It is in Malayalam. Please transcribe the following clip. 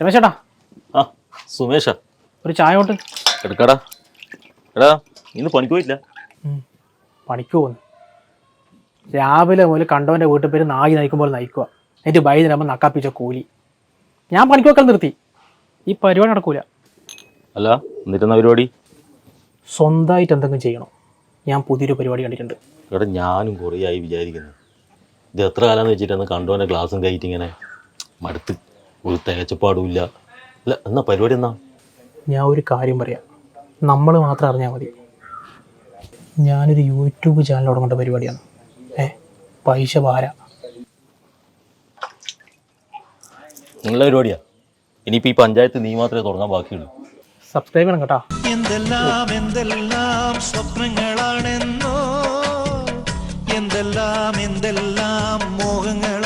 രമേശേട്ടാ ആ സുമേഷ. ഒരു ചായ ഓട്ട് എടുക്കാടാ. എടാ ഇന്ന് പണിക്ക് പോയില്ല പണിക്ക് പോകുന്നു. രാവിലെ മുതൽ കണ്ടവന്റെ വീട്ടിൽ പേര് നായി നയിക്കുമ്പോൾ നയിക്കുക. എന്നിട്ട് വൈകുന്നേരം നക്കാപ്പിച്ച കൂലി. ഞാൻ പണിക്ക് വെക്കാൻ നിർത്തി. ഈ പരിപാടി നടക്കൂല. അല്ല എന്നിട്ടെന്നാ പരിപാടി? സ്വന്തമായിട്ട് എന്തെങ്കിലും ചെയ്യണം. ഞാൻ പുതിയൊരു പരിപാടി കണ്ടിട്ടുണ്ട്. എടാ ഞാനും കുറേ ആയി വിചാരിക്കുന്നു. ഇത് എത്ര കാലം വെച്ചിട്ടാണ് കണ്ടോന്റെ ക്ലാസ്സും കയറ്റി ഇങ്ങനെ മടുത്ത്. ഒരു തേച്ചപ്പാടുമില്ല അല്ല എന്നാ പരിപാടി എന്നാ? ഞാൻ ഒരു കാര്യം പറയാം. നമ്മൾ മാത്രം അറിഞ്ഞാൽ മതി. ഞാനൊരു യൂട്യൂബ് ചാനൽ തുടങ്ങേണ്ട പരിപാടിയാണ്. ഏ പൈസ ഭാര നല്ല പരിപാടിയാ? ഇനിയിപ്പോൾ ഈ പഞ്ചായത്ത് നീ മാത്രമേ തുടങ്ങാൻ ബാക്കിയുള്ളൂ. സബ്സ്ക്രൈബ് ചെയ്യണം കേട്ടോ. എന്തെല്ലാം എന്തെല്ലാം സ്വപ്നങ്ങളാണെന്നോ? എന്തെല്ലാം എന്തെല്ലാം മോഹങ്ങൾ